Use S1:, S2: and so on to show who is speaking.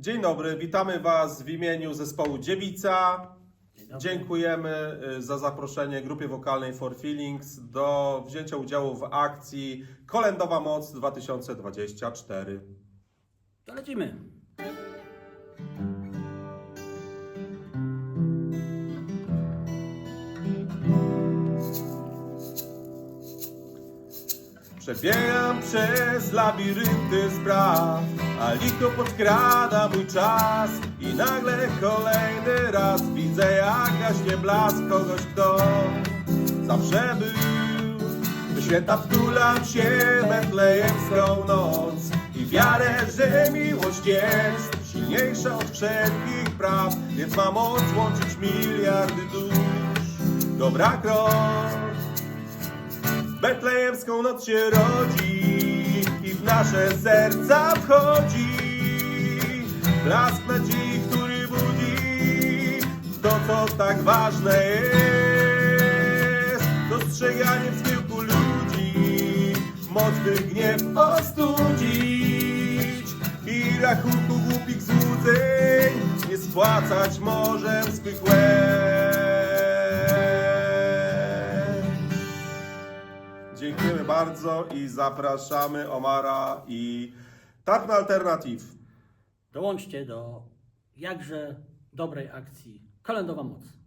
S1: Dzień dobry, witamy Was w imieniu zespołu Dziewica. Dziękujemy y, za zaproszenie grupie wokalnej For Feelings do wzięcia udziału w akcji Kolędowa Moc 2024.
S2: To lecimy.
S1: Przebiegam przez labirynty spraw, a licho podkrada mój czas i nagle kolejny raz widzę jak gaśnie blask kogoś, kto zawsze był. Do święta wtulam się betlejemską noc i wiarę, że miłość jest silniejsza od wszelkich praw, więc ma moc łączyć miliardy dusz. Dobra krok Betlejemską noc się rodzi i w nasze serca wchodzi blask nadziei, który budzi to, co tak ważne jest. Dostrzeganie w schyłku ludzi, mocny gniew ostudzić i rachunku głupich złudzeń nie spłacać morzem swych łez. Dziękujemy bardzo i zapraszamy Omara i Tarn Alternative.
S2: Dołączcie do jakże dobrej akcji Kolędowa Moc.